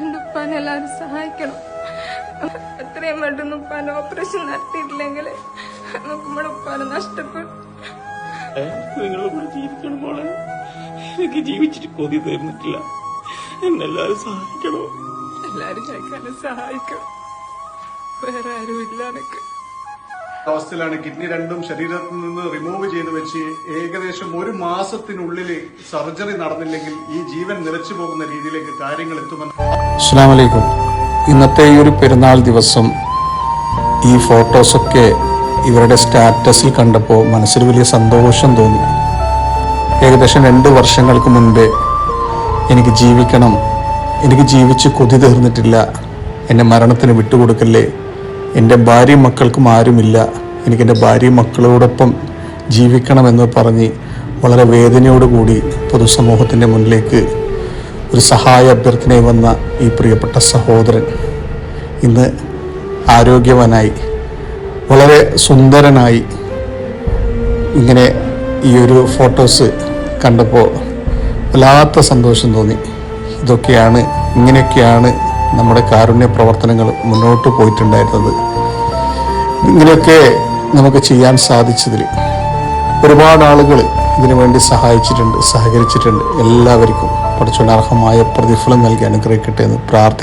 എന്റെ ഉപ്പാനെ എല്ലാവരും സഹായിക്കണം. എത്രയും പെട്ടെന്ന് ഉപ്പാൻ ഓപ്പറേഷൻ നടത്തിയിട്ടില്ലെങ്കിൽ നോക്കുമ്പോൾ ഉപ്പാനെ നഷ്ടപ്പെടും. നിങ്ങളുടെ കൂടെ ജീവിക്കണം മോളെ. എനിക്ക് ജീവിച്ചിട്ട് കൊതി തീർന്നിട്ടില്ല. എന്നെല്ലാരും സഹായിക്കണോ? എല്ലാരും കേൾക്കാനും സഹായിക്കണം. വേറെ ആരും ഇല്ല എനക്ക് അവസ്ഥയിലാണ് കിഡ്നി രണ്ടും ശരീരത്തിൽ നിന്ന് റിമൂവ് ചെയ്ത് വെച്ച് ഏകദേശം ഒരു മാസത്തിനുള്ളിൽ സർജറി നടന്നില്ലെങ്കിൽ ഈ ജീവൻ നിലച്ചു പോകുന്ന രീതിയിലേക്ക് കാര്യങ്ങൾ എത്തുമെന്ന്. ഇന്നത്തെ ഈ ഒരു പെരുന്നാൾ ദിവസം ഈ ഫോട്ടോസൊക്കെ ഇവരുടെ സ്റ്റാറ്റസിൽ കണ്ടപ്പോൾ മനസ്സിൽ വലിയ സന്തോഷം തോന്നി. ഏകദേശം രണ്ട് വർഷങ്ങൾക്ക് മുൻപേ എനിക്ക് ജീവിക്കണം എനിക്ക് ജീവിച്ച് കൊതി തീർന്നിട്ടില്ല എന്നെ മരണത്തിന് വിട്ടുകൊടുക്കല്ലേ എന്റെ ഭാര്യ മക്കൾക്കും ആരുമില്ല എനിക്ക് ഭാര്യ ഭാര്യയും മക്കളോടൊപ്പം ജീവിക്കണമെന്ന് പറഞ്ഞ് വളരെ വേദനയോടുകൂടി പൊതുസമൂഹത്തിന്റെ മുന്നിലേക്ക് ഒരു സഹായ അഭ്യർത്ഥനയായി വന്ന ഈ പ്രിയപ്പെട്ട സഹോദരൻ ഇന്ന് ആരോഗ്യവനായി വളരെ സുന്ദരനായി ഇങ്ങനെ ഈ ഒരു ഫോട്ടോസ് കണ്ടപ്പോൾ വല്ലാത്ത സന്തോഷം തോന്നി. ഇതൊക്കെയാണ് ഇങ്ങനെയൊക്കെയാണ് നമ്മുടെ കാരുണ്യ പ്രവർത്തനങ്ങൾ മുന്നോട്ട് പോയിട്ടുണ്ടായിരുന്നത്. ഇങ്ങനെയൊക്കെ നമുക്ക് ചെയ്യാൻ സാധിച്ചതിൽ ഒരുപാട് ആളുകൾ ഇതിനുവേണ്ടി സഹായിച്ചിട്ടുണ്ട് സഹകരിച്ചിട്ടുണ്ട്. എല്ലാവർക്കും പഠിച്ചുകൊണ്ട് അർഹമായ പ്രതിഫലം നൽകി അനുഗ്രഹിക്കട്ടെ എന്ന് പ്രാർത്ഥി